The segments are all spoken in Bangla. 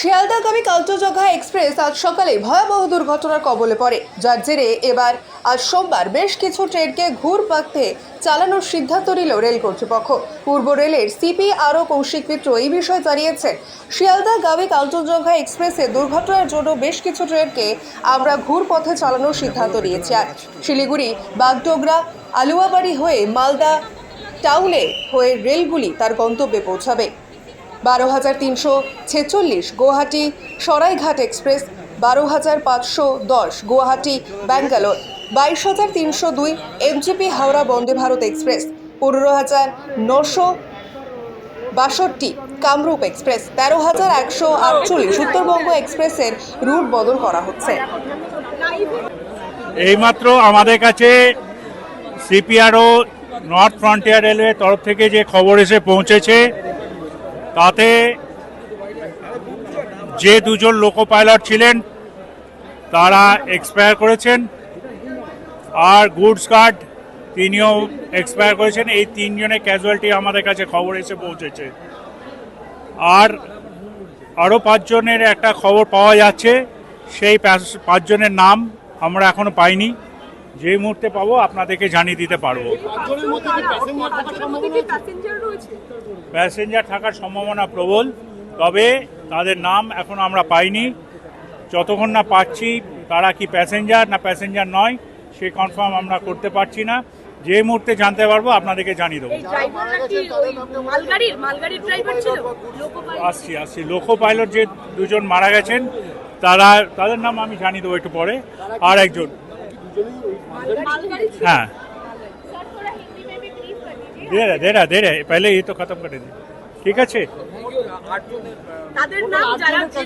শিয়ালদাগামী কালচজঘা এক্সপ্রেস আজ সকালে ভয়াবহ দুর্ঘটনার কবলে পড়ে, যার জেরে এবার আজ সোমবার বেশ কিছু ট্রেনকে ঘুর পাকতে চালানোর সিদ্ধান্ত নিল রেল কর্তৃপক্ষ। পূর্ব রেলের সিপি আরও কৌশিক মিত্র এই বিষয়ে জানিয়েছেন, শিয়ালদা গামী কালচজঘা এক্সপ্রেসে দুর্ঘটনার জন্য বেশ কিছু ট্রেনকে আমরা ঘুর পথে চালানোর সিদ্ধান্ত নিয়েছি। আর শিলিগুড়ি, বাগডোগরা, আলুয়াবাড়ি হয়ে মালদা টাউলে হয়ে রেলগুলি তার গন্তব্যে পৌঁছাবে। বারো হাজার তিনশো ছেচল্লিশ গুয়াহাটি সরাইঘাট এক্সপ্রেস, বারো হাজার পাঁচশো দশ গুয়াহাটি ব্যাঙ্গালোর, বাইশ হাজার তিনশো দুই এমজিপি হাওড়া বন্দে ভারত এক্সপ্রেস, পনেরো হাজার নশো বাষট্টি কামরূপ এক্সপ্রেস, তেরো হাজার একশো আটচল্লিশ উত্তরবঙ্গ এক্সপ্রেসের রুট বদল করা হচ্ছে। এইমাত্র আমাদের কাছে সিপিআরও নর্থ ফ্রন্টিয়ার রেলওয়ে তরফ থেকে যে খবর এসে পৌঁছেছে তাতে যে দুজন লোকো পাইলট ছিলেন, তারা এক্সপায়ার করেছেন। আর গুডস গার্ড তিনিও এক্সপায়ার করেছেন। এই তিনজনের ক্যাজুয়ালিটি আমাদের কাছে খবর এসে পৌঁছেছে। আর আরও পাঁচজনের একটা খবর পাওয়া যাচ্ছে। সেই পাঁচজনের নাম আমরা এখনও পাইনি। যে মুহূর্তে পাবো আপনাদেরকে জানিয়ে দিতে পারব। প্যাসেঞ্জার থাকার সম্ভাবনা প্রবল তবে তাদের নাম এখন আমরা পাইনি। যতক্ষণ না পাচ্ছি তারা কি প্যাসেঞ্জার না প্যাসেঞ্জার নয় সে কনফার্ম আমরা করতে পারছি না। যে মুহূর্তে জানতে পারব আপনাদেরকে জানিয়ে দেবো। এই ড্রাইভাররা কি ওই মালগাড়ির মালগাড়ির ড্রাইভার ছিল? লোকো পাইলট আসছি আসছি। লোকো পাইলট যে দুজন মারা গেছেন তারা তাদের নাম আমি জানিয়ে দেবো একটু পরে। আর একজন মালগাড়ি ছিল হ্যাঁ सर थोड़ा हिंदी में भी प्लीज कर दीजिए दे रहा दे रहा दे रहा पहले ये तो खत्म कर दे ঠিক আছে তাদের নাম যারা যে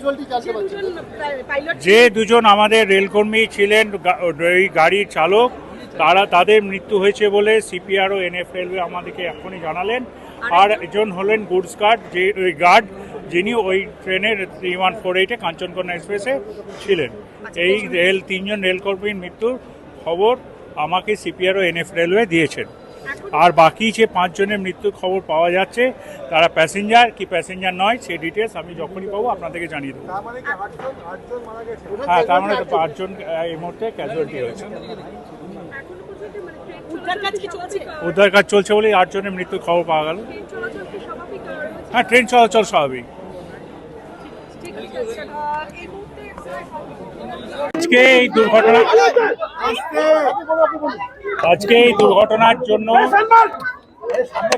দুজন পাইলট যে দুজন আমাদের রেলকর্মী ছিলেন গা- এই গাড়ির চালক তারা তাদের মৃত্যু হয়েছে বলে সিপিআর ও এনএফ রেলওয়ে আমাদেরকে এখনই জানালেন আর একজন হলেন গুডস গার্ড যে ওই গার্ড যিনি ওই ট্রেনের থ্রি ওয়ান ফোর এইটে কাঞ্চনকন্যা এক্সপ্রেসে ছিলেন এই রেল তিনজন রেলকর্মীর মৃত্যুর খবর আমাকে সিপিআর ও এনএফ রেলওয়ে দিয়েছেন। আর বাকি যে পাঁচজনের মৃত্যুর খবর পাওয়া যাচ্ছে তারা প্যাসেঞ্জার কি প্যাসেঞ্জার নয় সেই ডিটেলস আমি যখনই পাবো আপনাদেরকে জানিয়ে দেবো। হ্যাঁ তার মানে তো পাঁচজন এই মুহূর্তে ক্যাজুয়ালিটি হয়েছে। উদ্ধার কাজ চলছে? উদ্ধার কাজ চলছে বলে আটজনের মৃত্যুর খবর পাওয়া গেল। ট্রেন চলাচল কি স্বাভাবিক? রয়েছে হ্যাঁ ট্রেন চলাচল স্বাভাবিক। আজকে এই দুর্ঘটনা আজকে এই দুর্ঘটনার জন্য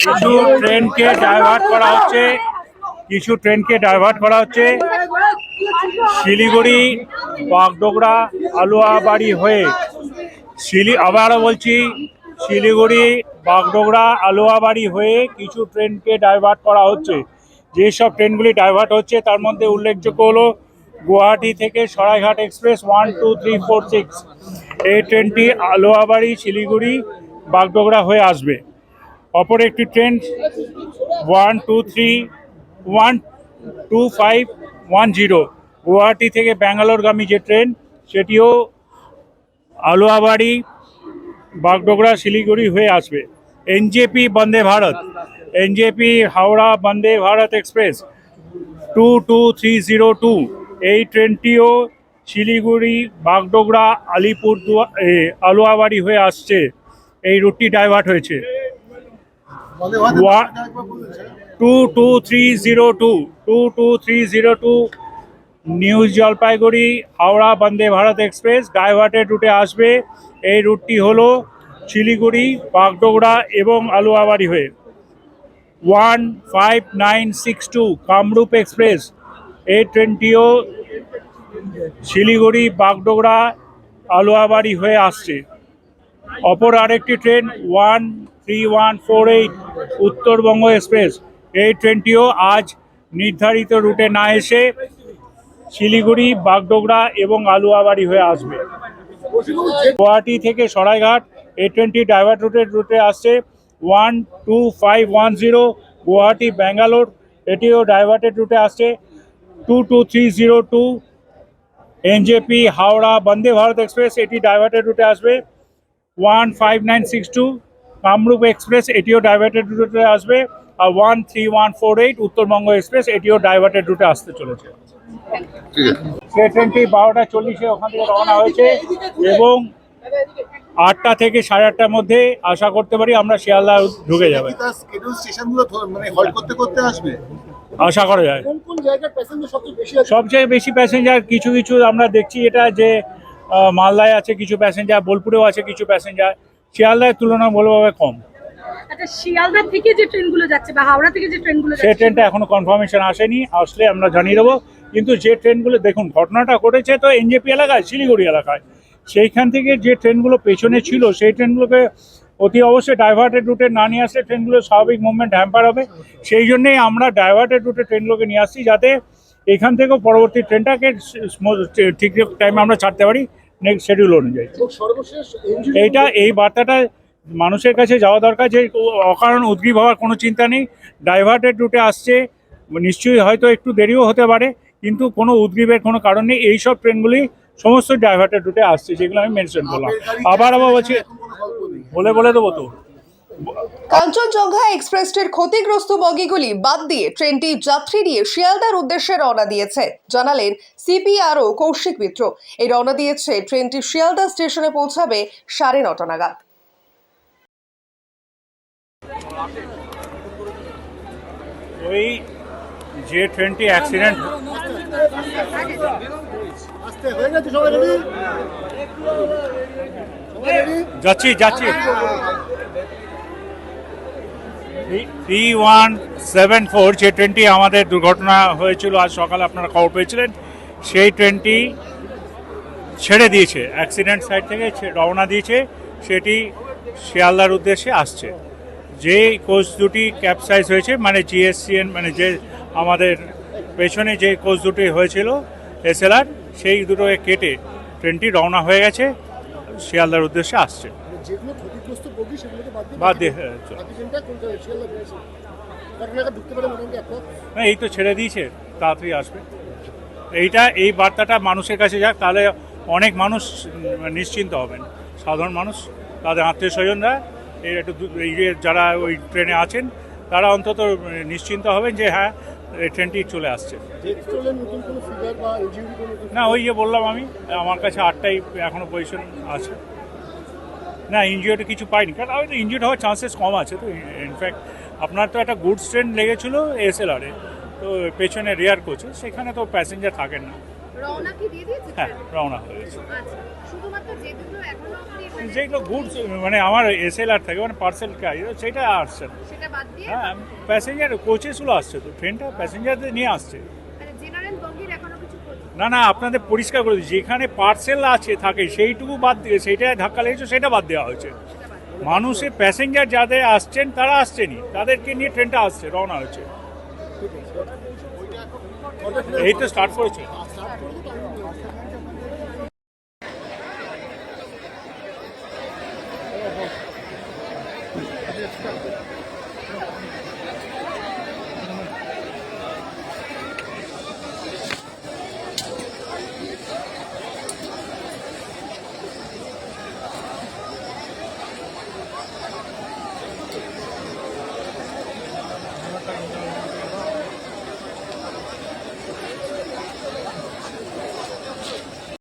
কিছু ট্রেনকে ডাইভার্ট করা হচ্ছে। কিছু ট্রেনকে ডাইভার্ট করা হচ্ছে। শিলিগুড়ি বাগডোগরা আলুয়াবাড়ি হয়ে শিলি আবারও বলছি, শিলিগুড়ি বাগডোগরা আলুয়াবাড়ি হয়ে কিছু ট্রেনকে ডাইভার্ট করা হচ্ছে। যেসব ট্রেনগুলি ডাইভার্ট হচ্ছে, তার মধ্যে উল্লেখযোগ্য হলো গুয়াহাটি থেকে Saraighat express one, two, three, four, six. এই ট্রেনটি আলুয়াবাড়ি, শিলিগুড়ি, বাগডোগরা হয়ে আসবে। অপর একটি train one, two, three, one, two, five, one, zero. Guwahati থেকে ব্যাঙ্গালোরগামী যে ট্রেন, সেটিও আলোয়াবাড়ি, বাগডোগরা, শিলিগুড়ি হয়ে আসবে। NJP Vande Bharat. NJP Howrah Vande Bharat express, two two, three, zero, two. এই ট্রেনটিও শিলিগুড়ি, বাগডোগরা আলিপুরদুয়ার আলুয়াবাড়ি হয়ে আসছে। এই রুটটি ডাইভার্ট হয়েছে। Two two three zero two two two three zero two new Jalpaiguri Howrah Vande Bharat express diverted রুটে আসবে। এই রুটটি হলো শিলিগুড়ি, বাগডোগরা এবং আলুয়াবাড়ি হয়ে। One five nine six two Kamrup express এই ট্রেনটিও শিলিগুড়ি, বাগডোগরা, আলুয়াবাড়ি হয়ে আসছে। অপর আরেকটি train one three one four eight Uttarbanga express. এই ট্রেনটিও আজ নির্ধারিত রুটে না এসে শিলিগুড়ি, বাগডোগরা এবং আলুয়াবাড়ি হয়ে আসবে। গুয়াহাটি থেকে সরাইঘাট এই ট্রেনটি ডাইভার্ট রুটের রুটে আসছে one two five one zero Guwahati, Bangalore, এটিও ডাইভার্টেড রুটে আসছে। Two two three zero two NJP Howrah Vande Bharat express এটি ডাইভার্টেড রুটে আসবে one five nine six two Kamrup express এটিও ডাইভার্টেড রুটে আসবে আর one three one four eight Uttarbanga express এটিও ডাইভার্টেড রুটে আসতে চলেছে। সেই ট্রেনটি বারোটা চল্লিশে ওখান থেকে রওনা হয়েছে এবং আটটা থেকে সাড়ে আটটার মধ্যে আশা করতে পারি আমরা শিয়ালদা ঢুকে যাবে। মানে আশা করা যায়। কোন কোন জায়গার প্যাসেঞ্জার সবচেয়ে বেশি আছে? সবচেয়ে বেশি প্যাসেঞ্জার কিছু কিছু আমরা দেখছি এটা যে মালদায় আছে কিছু প্যাসেঞ্জার বোলপুরেও আছে কিছু প্যাসেঞ্জার শিয়ালদায় তুলনামূলকভাবে কম। আচ্ছা শিয়ালদা থেকে যে ট্রেনগুলো যাচ্ছে বা হাওড়া থেকে যে ট্রেনগুলো সেই ট্রেনটা এখনও কনফার্মেশন আসেনি আসলে আমরা জানিয়ে দেবো। কিন্তু যে ট্রেনগুলো দেখুন ঘটনাটা ঘটেছে তো এনজেপি এলাকায় শিলিগুড়ি এলাকায়। সেইখান থেকে যে ট্রেনগুলো পেছনে ছিল সেই ট্রেনগুলোকে অতি অবশ্যই ডাইভার্টেড রুটে না নিয়ে আসলে ট্রেনগুলো স্বাভাবিক মুভমেন্ট হ্যাম্পার হবে। সেই জন্যেই আমরা ডাইভার্টেড রুটে ট্রেনগুলোকে নিয়ে আসছি যাতে এখান থেকেও পরবর্তী ট্রেনটাকে ঠিক টাইমে আমরা ছাড়তে পারি নেক্সট শিডিউল অনুযায়ী। এইটা এই বার্তাটা মানুষের কাছে যাওয়া দরকার যে অকারণ উদ্গ্রীব হওয়ার কোনো চিন্তা নেই। ডাইভার্টেড রুটে আসছে নিশ্চয়ই হয়তো একটু দেরিও হতে পারে কিন্তু কোনো উদ্গ্রীবের কোনো কারণ নেই। এইসব ট্রেনগুলি সমস্ত ডাইভার্টেড রুটে আসছে যেগুলো আমি মেনশন করলাম। আবার আবার বলছি বলে বলে দেবো তো কাঞ্চনজঙ্ঘা এক্সপ্রেসটির ক্ষতিগ্রস্ত বগিগুলি বাদ দিয়ে ট্রেনটি যাত্রী নিয়ে শিয়ালদার উদ্দেশ্যে রওনা দিয়েছে জানালেন সিপিআরও কৌশিক মিত্র এই রওনা দিয়েছে ট্রেনটি শিয়ালদা স্টেশনে পৌঁছাবে সাড়ে নটা নাগাদ ওই যে ট্রেনটি অ্যাক্সিডেন্ট হয়ে গেছে সবাই রেডি সবাই রেডি যাচ্ছি যাচ্ছি। থ্রি ওয়ান সেভেন ফোর যে ট্রেনটি আমাদের দুর্ঘটনা হয়েছিল, আজ সকালে আপনারা খবর পেয়েছিলেন, সেই ট্রেনটি ছেড়ে দিয়েছে। অ্যাক্সিডেন্ট সাইড থেকে রওনা দিয়েছে, সেটি শিয়ালদার উদ্দেশ্যে আসছে। যে কোচ দুটি ক্যাপসাইজ হয়েছে মানে জিএসসিএন মানে যে আমাদের পেছনে যে কোচ দুটি হয়েছিল এসএলআর সেই দুটোকে কেটে ট্রেনটি রওনা হয়ে গেছে। শিয়ালদার উদ্দেশ্যে আসছে। যেগুলো ক্ষতিগ্রস্ত বগি সেগুলোকে বাদ দিয়ে হ্যাঁ, চলো। বাকি ট্রেনটা কোন জায়গায়? শিয়ালদা বেরিয়েছে কটা নাগাদ ঢুকতে পারে মোটামুটি একটা না এই তো ছেড়ে দিয়েছে তাড়াতাড়ি আসবে। এইটা এই বার্তাটা মানুষের কাছে যাক তাহলে অনেক মানুষ নিশ্চিন্ত হবেন। সাধারণ মানুষ তাদের আত্মীয় স্বজনরা এই একটু যারা ওই ট্রেনে আছেন তারা অন্তত নিশ্চিন্ত হবেন যে হ্যাঁ এই ট্রেনটি চলে আসছে। না ওই যে বললাম আমি আমার কাছে আটটাই এখনও পজিশন আছে। না ইনজিওর্ড কিছু পাইনি। কারণ আমি তো ইঞ্জিওর হওয়ার চান্সেস কম আছে। তো ইনফ্যাক্ট আপনার তো একটা গুডস ট্রেন লেগেছিল আরে তো পেছনে রেয়ার কোচে সেখানে তো প্যাসেঞ্জার থাকেন না। রওনা কি দিয়ে দিয়েছে? হ্যাঁ রওনা হয়ে গেছে আচ্ছা শুধুমাত্র যেগুলো এখনও অবধি মানে যেগুলো গুডস মানে আমার এসএলআর থাকে মানে পার্সেল কাজ সেটা আসছে না। সেটা বাদ দিয়ে হ্যাঁ প্যাসেঞ্জার কোচেসগুলো আসছে তো ট্রেনটা প্যাসেঞ্জারদের নিয়ে আসছে। মানে জেনারেল বগির এখনও কিছু না না আপনাদের পরিষ্কার করে দিচ্ছি যেখানে পার্সেল আছে থাকে সেইটুকু বাদ দিয়ে সেইটা ধাক্কা লেগেছে সেটা বাদ দেওয়া হয়েছে। সেটা মানুষের প্যাসেঞ্জার যাদের আসছেন তারা আসছেনই তাদেরকে নিয়ে ট্রেনটা আসছে রওনা হয়েছে। এই তো স্টার্ট করেছে।